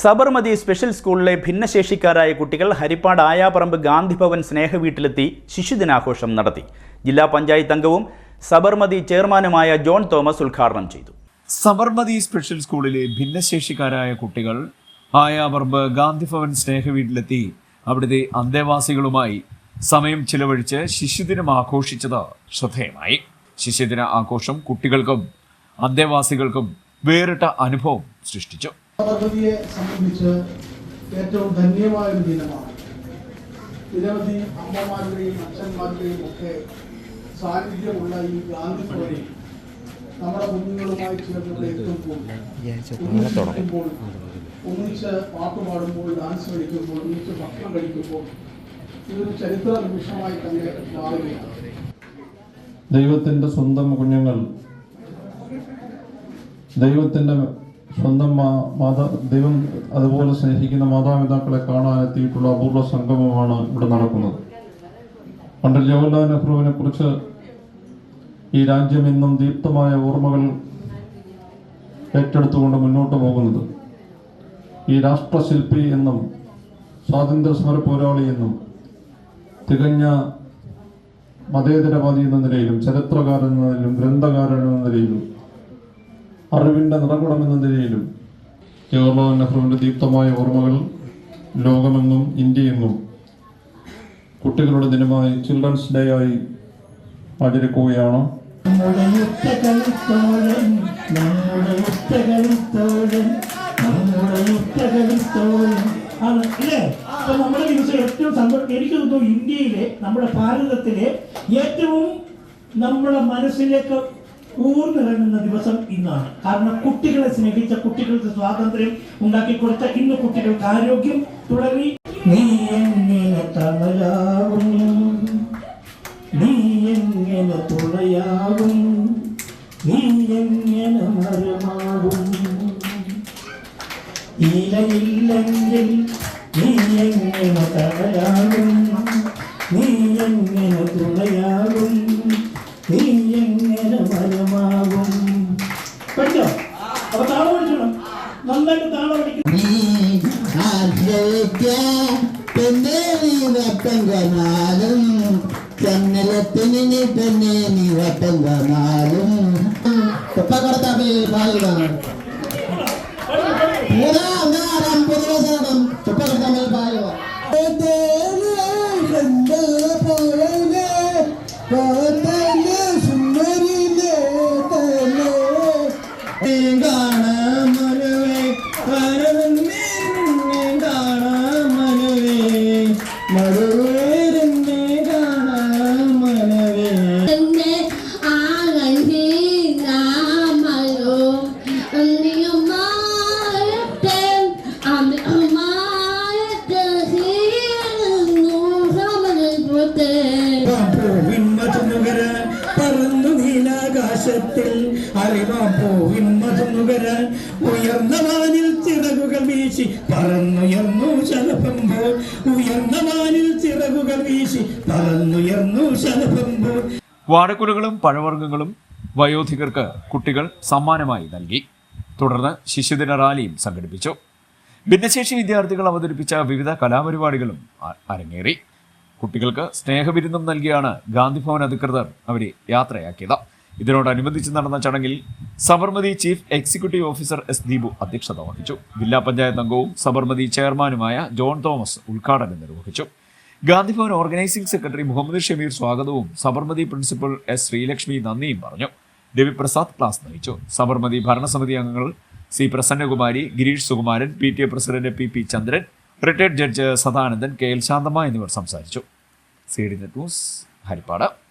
Sabarmati special സ്കൂളിലെ ഭിന്നശേഷിക്കാരായ കുട്ടികൾ ഹരിപ്പാട് ആയാപറമ്പ് ഗാന്ധിഭവൻ സ്നേഹവീട്ടിലെത്തി ശിശുദിനാഘോഷം നടത്തി. ജില്ലാ പഞ്ചായത്ത് അംഗവും സബർമതി ചെയർമാനുമായ ജോൺ തോമസ് ഉദ്ഘാടനം ചെയ്തു. സബർമതി സ്പെഷ്യൽ സ്കൂളിലെ ഭിന്നശേഷിക്കാരായ കുട്ടികൾ ആയാപറമ്പ് ഗാന്ധിഭവൻ സ്നേഹവീട്ടിലെത്തി അവിടുത്തെ അന്തേവാസികളുമായി സമയം ചിലവഴിച്ച് ശിശുദിനം ആഘോഷിച്ചത് ശ്രദ്ധേയമായി. ശിശുദിന ആഘോഷം കുട്ടികൾക്കും അന്തേവാസികൾക്കും വേറിട്ട അനുഭവം സൃഷ്ടിച്ചു. പദ്ധതിയെ സംബന്ധിച്ച് ഏറ്റവും ധന്യമായ ഒരു ദിനമാണ്. നിരവധി അമ്മമാരുടെയും അച്ഛന്മാരുടെയും ഒക്കെ സാന്നിധ്യമുള്ള ഈ ഗാന്ധി ഭവനിൽ നമ്മുടെ കുഞ്ഞുങ്ങളുമായി ചേർന്നുള്ള എത്തുമ്പോൾ ഒന്നിച്ച് പാട്ട് പാടുമ്പോൾ ഡാൻസ് കളിക്കുമ്പോൾ ഒന്നിച്ച് ഭക്ഷണം കഴിക്കുമ്പോൾ ഇതൊരു ചരിത്ര നിമിഷമായി തന്നെ മാറുകയാണ്. ദൈവത്തിന്റെ സ്വന്തം കുഞ്ഞുങ്ങൾ ദൈവത്തിന്റെ സ്വന്തം മാതാ ദൈവം അതുപോലെ സ്നേഹിക്കുന്ന മാതാപിതാക്കളെ കാണാനെത്തിയിട്ടുള്ള അപൂർവ സംഗമമാണ് ഇവിടെ നടക്കുന്നത്. പണ്ട് ജവഹർലാൽ നെഹ്റുവിനെ കുറിച്ച് ഈ രാജ്യം ഇന്നും ദീപ്തമായ ഓർമ്മകൾ ഏറ്റെടുത്തുകൊണ്ട് മുന്നോട്ട് പോകുന്നത്. ഈ രാഷ്ട്രശില്പി എന്നും സ്വാതന്ത്ര്യ സമര പോരാളി എന്നും തികഞ്ഞ മതേതരവാദി എന്ന നിലയിലും ചരിത്രകാരൻ എന്ന നിലയിലും ഗ്രന്ഥകാരൻ എന്ന നിലയിലും അറിവിന്റെ നിറകുടം എന്ന നിലയിലും ജവഹർലാൽ നെഹ്റുവിന്റെ ദീപ്തമായ ഓർമ്മകൾ ലോകമെന്നും ഇന്ത്യയെന്നും കുട്ടികളുടെ ദിനമായി ചിൽഡ്രൻസ് ഡേ ആയി ആചരിക്കുകയാണ്. നമ്മുടെ നമ്മുടെ നമ്മുടെ ഏറ്റവും എനിക്ക് തോന്നുന്നു ഇന്ത്യയിലെ നമ്മുടെ ഭാരതത്തിലെ ഏറ്റവും നമ്മുടെ മനസ്സിലേക്ക് ഊർന്നിറങ്ങുന്ന ദിവസം ഇന്നാണ്. കാരണം കുട്ടികളെ സ്നേഹിച്ച കുട്ടികൾക്ക് സ്വാതന്ത്ര്യം ഉണ്ടാക്കി കൊടുത്ത ഇന്ന് കുട്ടികൾക്ക് ആരോഗ്യം തുടങ്ങി. നീ എങ്ങനെ തണലാകും? നീ എങ്ങനെ തുണയാകും നീ എങ്ങനെ മരമാകും? ഇലയില്ലെങ്കിൽ നീ എങ്ങനെ തണലാകും? നീ എങ്ങനെ തുണയാകും പിന്നെ നീ വട്ടം കനാലും ചന്നലത്തിന് നീ പിന്നെ നീ വട്ടം കനാലും തൊപ്പക്കടത്താപ്പി പാടുക മൂന്നാം നാലാം നീലാകാശത്തിൽ അറിവാപ്പൂവിൻ മധുനുകരാൻ ഉയർന്ന വാനിൽ ചിറകുകൾ വീശി പറന്നുയർന്നു ശലഭമ്പോ ഉയർന്ന വാനിൽ ചിറകുകൾ വീശി പറന്നുയർന്നു ശലഭമ്പോ വാഴക്കുലകളും പഴവർഗങ്ങളും വയോധികർക്ക് കുട്ടികൾ സമ്മാനമായി നൽകി. തുടർന്ന് ശിശുദിന റാലിയും സംഘടിപ്പിച്ചു. ഭിന്നശേഷി വിദ്യാർത്ഥികൾ അവതരിപ്പിച്ച വിവിധ കലാപരിപാടികളും അരങ്ങേറി. കുട്ടികൾക്ക് സ്നേഹവിരുന്നും നൽകിയാണ് ഗാന്ധിഭവൻ അധികൃതർ അവരെ യാത്രയാക്കിയത്. ഇതിനോടനുബന്ധിച്ച് നടന്ന ചടങ്ങിൽ Sabarmati chief executive officer S Deepu അധ്യക്ഷത വഹിച്ചു. ജില്ലാ പഞ്ചായത്ത് അംഗവും സബർമതി ചെയർമാനുമായ ജോൺ തോമസ് ഉദ്ഘാടനം നിർവഹിച്ചു. ഗാന്ധിഭവൻ ഓർഗനൈസിംഗ് സെക്രട്ടറി മുഹമ്മദ് ഷമീർ സ്വാഗതവും സബർമതി പ്രിൻസിപ്പൽ എസ് ശ്രീലക്ഷ്മി നന്ദിയും പറഞ്ഞു. രവിപ്രസാദ് ക്ലാസ് നയിച്ചു. സബർമതി ഭരണസമിതി അംഗങ്ങൾ C Prasannakumari Girish Sukumaran P T A president P P Chandran retired judge Sadanandan K L Santhamma എന്നിവർ സംസാരിച്ചു. C D net news Haripad.